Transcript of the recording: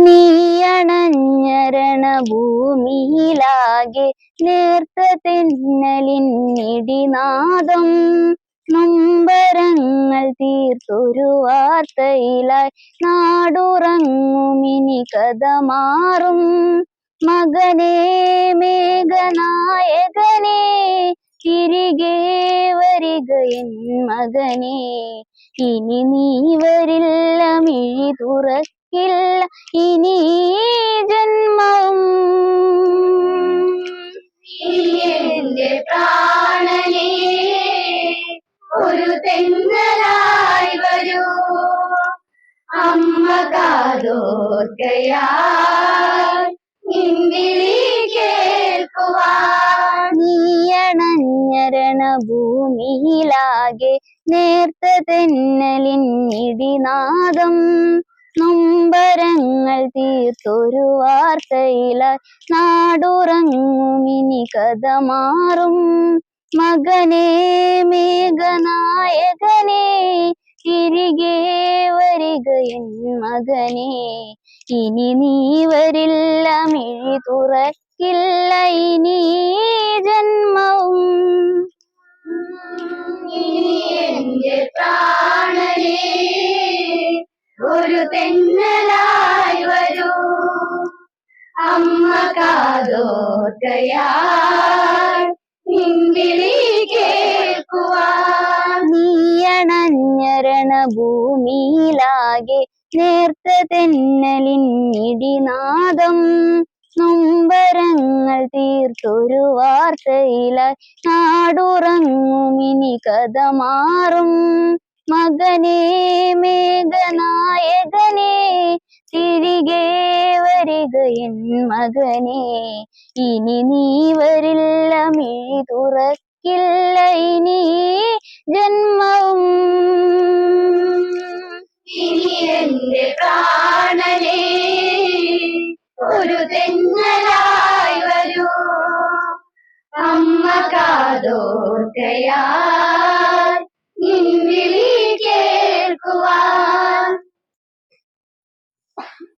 നീയണഞ്ഞരണ ഭൂമിയിലാകെ നേർത്ത തെന്നലിൻ ഇടിനാദം. നൊമ്പരങ്ങൾ തീർത്തൊരു വാർത്തയിലായി നാടുറങ്ങുമിനി കഥ മാറും. മകനേ മേഘനായകനേ തിരികെ വരിക എൻ മകനേ. ഇനി നീ വരില്ല മിഴി തുറക്കില്ല ഇനി ജന്മം. എന്റെ പ്രാണനേ ഒരു തെന്നലായി വരൂ. അമ്മ കാതോർക്കയാൽ നിൻവിളി കേൾക്കുവാൻ. നീയണഞ്ഞരണ ഭൂമിയിലാകെ നേർത്ത തെന്നലിൻ ഇടിനാദം. നൊമ്പരങ്ങൾ തീർത്തൊരു വാർത്തയിലായി നാടുറങ്ങുമിനി കഥ മാറും. മകനെ മേഘനായകനെ തിരികെ വരിക എൻ മകനെ. ഇനി നീ വരില്ല മിഴി തുറക്കില്ല ഇനി ജന്മവും. ഇനി എന്റെ പ്രാണനെ ഒരു തെന്നലായി കാതോർക്കയാൽ നീയണഞ്ഞരണ ഭൂമിയിലാകെ നേർത്ത തെന്നലിൻ ഇടിനാദം. നൊമ്പരങ്ങൾ തീർത്തൊരു വാർത്തയിലായി നാടുറങ്ങുമിനി കഥ മാറും. മകനേ മേഘനായകനേ എൻ മകനേ ഇനി നീ വരില്ല മിഴി തുറക്കില്ല ഇനി ജന്മവും. ഇനി എന്റെ പ്രാണനേ ഒരു തെന്നലായി വരൂ. അമ്മ കാതോർക്കയാൽ